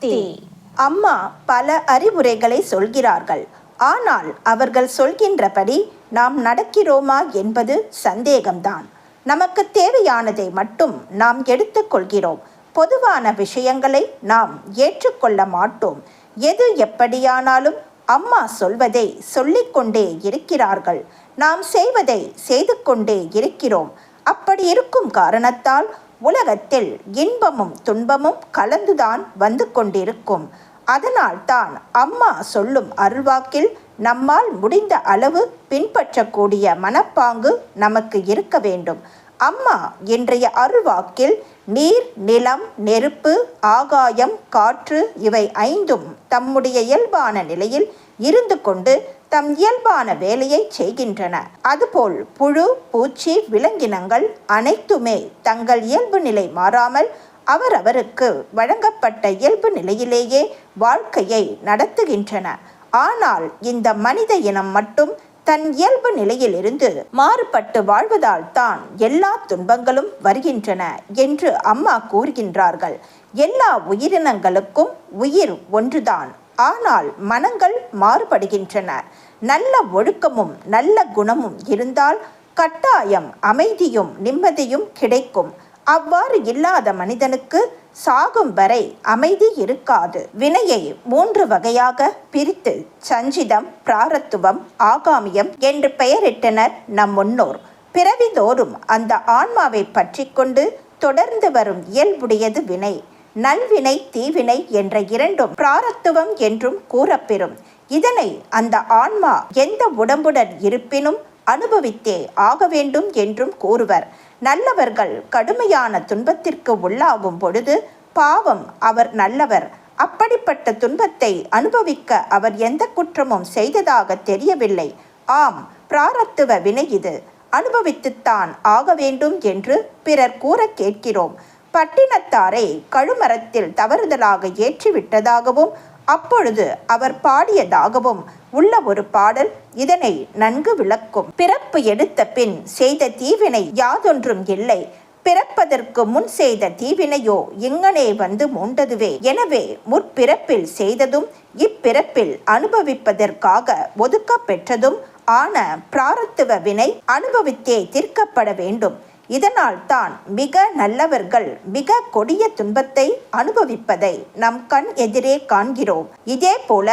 சக்தி. அம்மா பல அறிவுரைகளை சொல்கிறார்கள். ஆனால் அவர்கள் சொல்கின்றபடி நாம் நடக்கிறோமா என்பது சந்தேகம்தான். நமக்கு தேவையானதை மட்டும் நாம் எடுத்துக்கொள்கிறோம் பொதுவான விஷயங்களை நாம் ஏற்றுக்கொள்ள மாட்டோம். எது எப்படியானாலும் அம்மா சொல்வதை சொல்லிக்கொண்டே இருக்கிறார்கள். நாம் செய்வதை செய்து கொண்டே இருக்கிறோம். அப்படி இருக்கும் காரணத்தால் உலகத்தில் இன்பமும் துன்பமும் கலந்துதான் வந்து கொண்டிருக்கும். அதனால்தான் அம்மா சொல்லும் அருள்வாக்கில் நம்மால் முடிந்த அளவு பின்பற்றக்கூடிய மனப்பாங்கு நமக்கு இருக்க வேண்டும். அம்மா இன்றைய அருள்வாக்கில் நீர் நிலம் நெருப்பு ஆகாயம் காற்று இவை ஐந்தும் தம்முடைய இயல்பான நிலையில் இருந்து கொண்டு தம் இயல்பான வேலையை செய்கின்றன. அதுபோல் புழு பூச்சி விலங்கினங்கள் அனைத்துமே தங்கள் இயல்பு நிலை மாறாமல் அவரவருக்கு வழங்கப்பட்ட இயல்பு நிலையிலேயே வாழ்க்கையை நடத்துகின்றன. ஆனால் இந்த மனித இனம் மட்டும் தன் இயல்பு நிலையிலிருந்து மாறுபட்டு வாழ்வதால் தான் எல்லா துன்பங்களும் வருகின்றன என்று அம்மா கூறுகின்றார்கள். எல்லா உயிரினங்களுக்கும் உயிர் ஒன்றுதான். ஆனால் மனங்கள் மாறுபடுகின்றன. நல்ல ஒழுக்கமும் நல்ல குணமும் இருந்தால் கட்டாயம் அமைதியும் நிம்மதியும் கிடைக்கும். அவ்வாறு இல்லாத மனிதனுக்கு சாகும் வரை அமைதி இருக்காது. வினையை மூன்று வகையாக பிரித்து சஞ்சிதம் பிராரத்துவம் ஆகாமியம் என்று பெயரிட்டனர் நம் முன்னோர். பிறவிதோறும் அந்த ஆன்மாவை பற்றி கொண்டு தொடர்ந்து வரும் இயல்புடையது வினை. நல்வினை தீவினை என்ற இரண்டும் பிராரத்துவம் என்றும் கூறப்பெறும். இதனை அந்த ஆன்மா எந்த உடம்புடன் இருப்பினும் அனுபவித்தே ஆக வேண்டும் என்றும் கூறுவர். நல்லவர்கள் கடுமையான துன்பத்திற்கு உள்ளாகும் பொழுது பாவம் அவர் நல்லவர். அப்படிப்பட்ட துன்பத்தை அனுபவிக்க அவர் எந்த குற்றமும் செய்ததாக தெரியவில்லை. ஆம் பிராரத்துவ வினை இது. அனுபவித்துத்தான் ஆக வேண்டும் என்று பிறர் கூற கேட்கிறோம். பட்டினத்தாரை கழுமரத்தில் தவறுதலாக ஏற்றிவிட்டதாகவும் அப்பொழுது அவர் பாடியதாகவும் உள்ள ஒரு பாடல் இதனை நன்கு விளக்கும். பிறப்பு எடுத்த பின் செய்த தீவினை யாதொன்றும் இல்லை. பிறப்பதற்கு முன் செய்த தீவினையோ இங்கனே வந்து மூண்டதுவே. எனவே முற்பிறப்பில் செய்ததும் இப்பிறப்பில் அனுபவிப்பதற்காக ஒதுக்க பெற்றதும் ஆன பிராரத்துவ வினை அனுபவித்தே தீர்க்கப்பட வேண்டும். இதனால் தான் மிக நல்லவர்கள் மிக கொடிய துன்பத்தை அனுபவிப்பதை நம் கண் எதிரே காண்கிறோம். இதே போல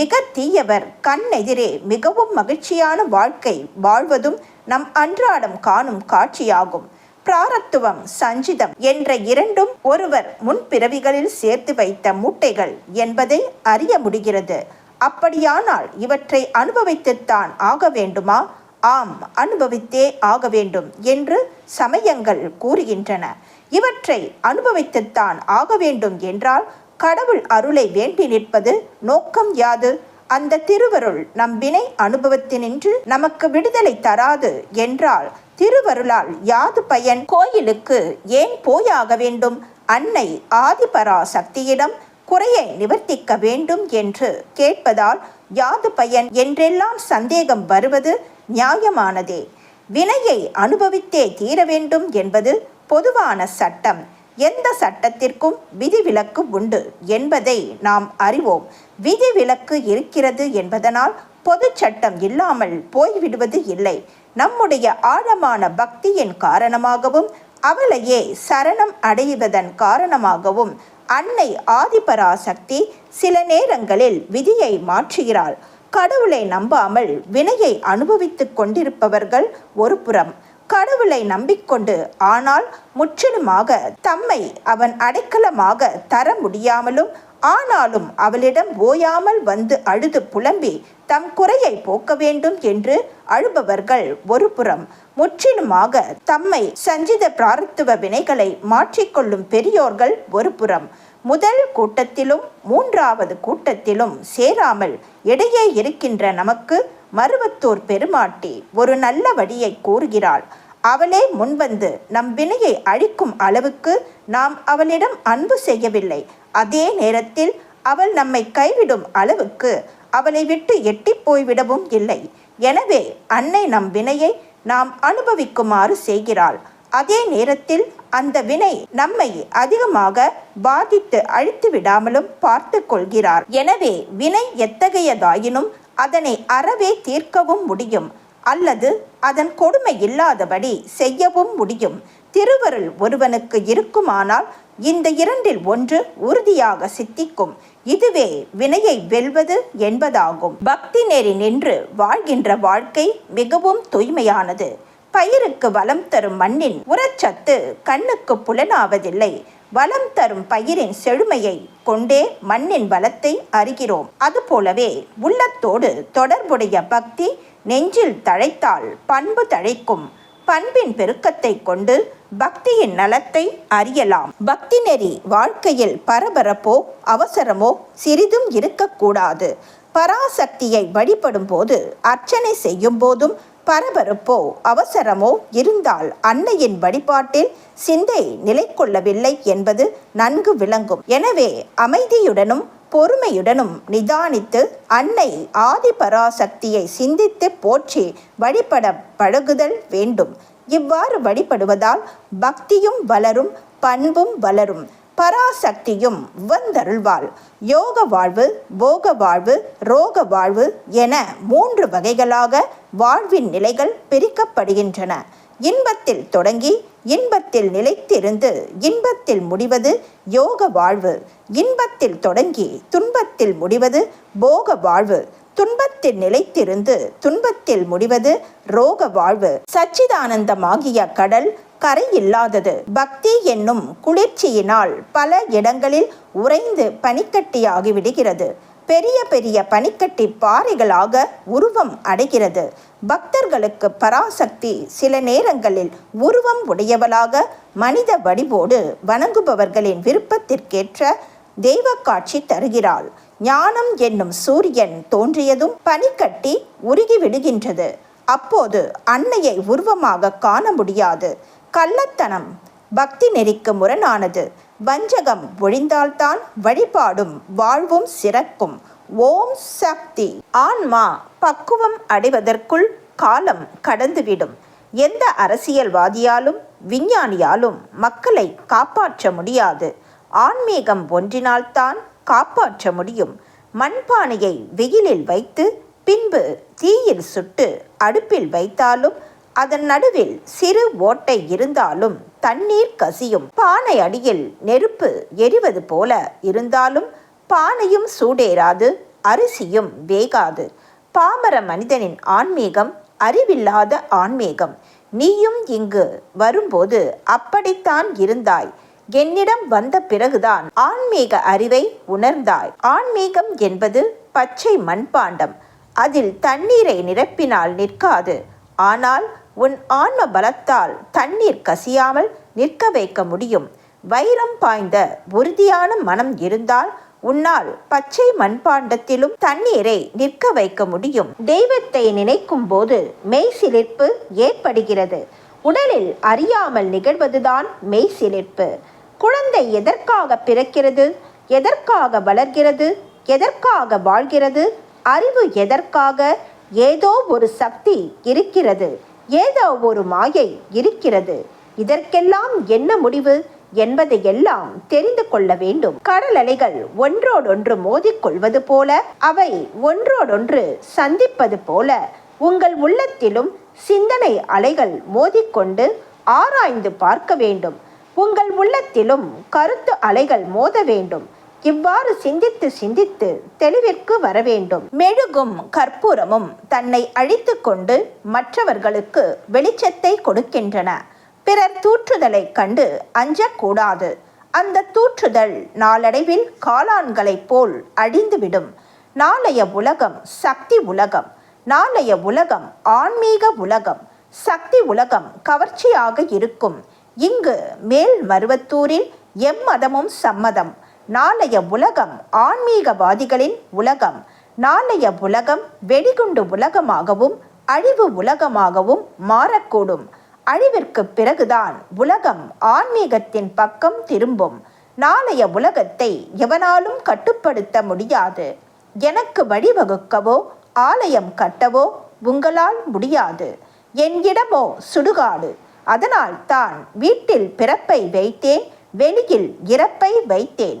மிக தீயவர் கண் எதிரே மிகவும் மகிழ்ச்சியான வாழ்க்கை வாழ்வதும் நம் அன்றாடம் காணும் காட்சியாகும். பிராரத்துவம் சஞ்சிதம் என்ற இரண்டும் ஒருவர் முன்பிறவிகளில் சேர்த்து வைத்த மூட்டைகள் என்பதை அறிய முடிகிறது. அப்படியானால் இவற்றை அனுபவித்துத்தான் ஆக வேண்டுமா? ஆம் அனுபவித்தே ஆக வேண்டும் என்று சமயங்கள் கூறுகின்றன. இவற்றை அனுபவித்துத்தான் ஆக வேண்டும் என்றால் கடவுள் அருளை வேண்டி நிற்பது நோக்கம் யாது? அந்த திருவருள் நம் வினை அனுபவத்தினின்று நமக்கு விடுதலை தராது என்றால் திருவருளால் யாது பயன்? கோயிலுக்கு ஏன் போயாக வேண்டும்? அன்னை ஆதிபரா சக்தியிடம் குறையை நிவர்த்திக்க வேண்டும் என்று கேட்பதால் யாது பயன்? என்றெல்லாம் சந்தேகம் வருவது நியாயமானதே. வினையை அனுபவித்தே தீர வேண்டும் என்பது பொதுவான சட்டம் எந்த சட்டத்திற்கும் விதிவிலக்கு உண்டு என்பதை நாம் அறிவோம். விதிவிலக்கு இருக்கிறது என்பதனால் பொது சட்டம் இல்லாமல் போய்விடுவது இல்லை. நம்முடைய ஆழமான பக்தியின் காரணமாகவும் அவளையே சரணம் அடைவதன் காரணமாகவும் அன்னை ஆதிபராசக்தி சில நேரங்களில் விதியை மாற்றுகிறாள். கடவுளை நம்பாமல் வினையை அனுபவித்துக் கொண்டிருப்பவர்கள் ஒரு புறம். கடவுளை நம்பிக்கொண்டு ஆனால் முற்றிலுமாக தம்மை அவன் அடைக்கலமாக தர முடியாமலும் ஆனாலும் அவளிடம் ஓயாமல் வந்து அழுது புலம்பி தம் குறையை போக்க வேண்டும் என்று அழுபவர்கள் ஒரு புறம். முற்றிலுமாக தம்மை சஞ்சித பிராரத்துவ வினைகளை மாற்றிக்கொள்ளும் பெரியோர்கள் ஒரு புறம். முதல் கூட்டத்திலும் மூன்றாவது கூட்டத்திலும் சேராமல் இடையே இருக்கின்ற நமக்கு மருவத்தூர் பெருமாட்டி ஒரு நல்ல வழியை கூறுகிறாள். அவளே முன்வந்து நம் வினையை அழிக்கும் அளவுக்கு நாம் அவளிடம் அன்பு செய்யவில்லை. அதே நேரத்தில் அவள் நம்மை கைவிடும் அளவுக்கு அவளை விட்டு எட்டி போய்விடவும் இல்லை. எனவே அன்னை நம் வினையை நாம் அனுபவிக்குமாறு செய்கிறாள். அதே நேரத்தில் அந்த வினை நம்மை அதிகமாக பாதித்து அழித்து விடாமலும் பார்த்து கொள்கிறார். எனவே வினை எத்தகையதாயினும் அதனை அறவே தீர்க்கவும் முடியும் அல்லது அதன் கொடுமை இல்லாதபடி செய்யவும் முடியும். திருவருள் ஒருவனுக்கு இருக்குமானால் இந்த இரண்டில் ஒன்று உறுதியாக சித்திக்கும். இதுவே வினையை வெல்வது என்பதாகும். பக்தி நெறி நின்று வாழ்கின்ற வாழ்க்கை மிகவும் தூய்மையானது. பயிருக்கு வளம் தரும் மண்ணின் உரச்சத்து கண்ணுக்கு புலனாவதில்லை. வளம் தரும் பயிரின் செழுமையை கொண்டே மண்ணின் வளத்தை அறிகிறோம். அதுபோலவே உள்ளத்தோடு தொடர்புடைய பக்தி நெஞ்சில் தழைத்தால் பண்பு தழைக்கும். பண்பின் பெருக்கத்தை கொண்டு பக்தியின் நலத்தை அறியலாம். பக்தி நெறி வாழ்க்கையில் பரபரப்போ அவசரமோ சிறிதும் இருக்கக்கூடாது. பராசக்தியை வழிபடும் போது அர்ச்சனை செய்யும் போதும் பரபரப்போ அவசரமோ இருந்தால் அன்னையின் வழிபாட்டில் சிந்தை நிலை கொள்ளவில்லை என்பது நன்கு விளங்கும். எனவே அமைதியுடனும் பொறுமையுடனும் நிதானித்து அன்னை ஆதிபராசக்தியை சிந்தித்து போற்றி வழிபட பழகுதல் வேண்டும். இவ்வாறு வழிபடுவதால் பக்தியும் வளரும் பண்பும் வளரும். பராசக்தியும் வந்தருள்வாள். யோக வாழ்வு போக வாழ்வு ரோக வாழ்வு என மூன்று வகைகளாக வாழ்வின் நிலைகள் பிரிக்கப்படுகின்றன. இன்பத்தில் தொடங்கி இன்பத்தில் நிலைத்திருந்து இன்பத்தில் முடிவது யோக வாழ்வு. இன்பத்தில் தொடங்கி துன்பத்தில் முடிவது போக வாழ்வு. துன்பத்தில் நிலைத்திருந்து துன்பத்தில் முடிவது ரோக வாழ்வு. சச்சிதானந்தமாகிய கடல் கரை இல்லாதது. பக்தி என்னும் குளிர்ச்சியினால் பல இடங்களில் உறைந்து பனிக்கட்டியாகிவிடுகிறது. பெரிய பெரிய பனிக்கட்டி பாறைகளாக உருவம் அடைகிறது. பக்தர்களுக்கு பராசக்தி சில நேரங்களில் உருவம் உடையவளாக மனித வடிவோடு வணங்குபவர்களின் விருப்பத்திற்கேற்ற தெய்வ காட்சி தருகிறாள். ஞானம் என்னும் சூரியன் தோன்றியதும் பனிக்கட்டி உருகி விடுகின்றது அப்போது அன்னையை உருவமாக காண முடியாது. கள்ளத்தனம். பக்தி நெறிக்கு முரணானது. வஞ்சகம் ஒழிந்தால்தான் வழிபாடும் வாழ்வும் சிறக்கும். ஓம் சக்தி. ஆன்மா பக்குவம் அடைவதற்குள் காலம் கடந்துவிடும். எந்த அரசியல்வாதியாலும் விஞ்ஞானியாலும் மக்களை காப்பாற்ற முடியாது. ஆன்மீகம் ஒன்றினால்தான் காப்பாற்ற முடியும். மண்பானையை வெயிலில் வைத்து பின்பு தீயில் சுட்டு அடுப்பில் வைத்தாலும் அதன் நடுவில் சிறு ஓட்டை இருந்தாலும் தண்ணீர் கசியும். பானை அடியில் நெருப்பு எரிவது போல இருந்தாலும் பானையும் சூடேறாது அரிசியும் வேகாது. பாமர மனிதனின் ஆன்மீகம் அறிவில்லாத ஆன்மீகம். நீயும் இங்கு வரும்போது அப்படித்தான் இருந்தாய். என்னிடம் வந்த பிறகுதான் ஆன்மீக அறிவை உணர்ந்தாய். ஆன்மீகம் என்பது பச்சை மண்பாண்டம். அதில் தண்ணீரை நிரப்பினால் நிற்காது. ஆனால் உன் ஆன்ம பலத்தால் தண்ணீர் கசியாமல் நிற்க வைக்க முடியும். வைரம் பாய்ந்த உறுதியான மனம் இருந்தால் உன்னால் பச்சை மண்பாண்டத்திலும் தண்ணீரை நிற்க வைக்க முடியும். தெய்வத்தை நினைக்கும் போது மெய் சிலிர்ப்பு ஏற்படுகிறது. உடலில் அறியாமல் நிகழ்வதுதான் மெய் சிலிர்ப்பு. குழந்தை எதற்காக பிறக்கிறது? எதற்காக வளர்கிறது? எதற்காக வாழ்கிறது? அறிவு எதற்காக? ஏதோ ஒரு சக்தி இருக்கிறது. ஏதோ ஒரு மாயை இருக்கிறது. இதற்கெல்லாம் என்ன முடிவு? என்பதை எல்லாம் தெரிந்து கொள்ள வேண்டும். கடல் அலைகள் ஒன்றோடொன்று மோதிக்கொள்வது போல அவை ஒன்றோடொன்று சந்திப்பது போல உங்கள் உள்ளத்திலும் சிந்தனை அலைகள் மோதிக்கொண்டு ஆராய்ந்து பார்க்க வேண்டும். உங்கள் உள்ளத்திலும் கருத்து அலைகள் மோத வேண்டும். இவ்வாறு சிந்தித்து சிந்தித்து தெளிவிற்கு வர வேண்டும் மெழுகும் கற்பூரமும் தன்னை அழித்து கொண்டு மற்றவர்களுக்கு வெளிச்சத்தை கொடுக்கின்றன. பிறர் தூற்றுதலை கண்டு அஞ்சக்கூடாது. அந்த தூற்றுதல் நாளடைவில் காளான்களைப் போல் அழிந்துவிடும். நாளைய உலகம் சக்தி உலகம். நாளைய உலகம் ஆன்மீக உலகம். சக்தி உலகம் கவர்ச்சியாக இருக்கும். இங்கு மேல் மருவத்தூரில் எம்மதமும் சம்மதம். நாளைய உலகம் ஆன்மீகவாதிகளின் உலகம். நாளைய உலகம் வெடிகுண்டு உலகமாகவும் அழிவு உலகமாகவும் மாறக்கூடும். அழிவிற்கு பிறகுதான் உலகம் ஆன்மீகத்தின் பக்கம் திரும்பும். நாளைய உலகத்தை எவனாலும் கட்டுப்படுத்த முடியாது. எனக்கு வழிவகுக்கவோ ஆலயம் கட்டவோ உங்களால் முடியாது. என் இடமோ சுடுகாடு. அதனால் தான் வீட்டில் பிறப்பை வைத்தேன் வெளியில் இறப்பை வைத்தேன்.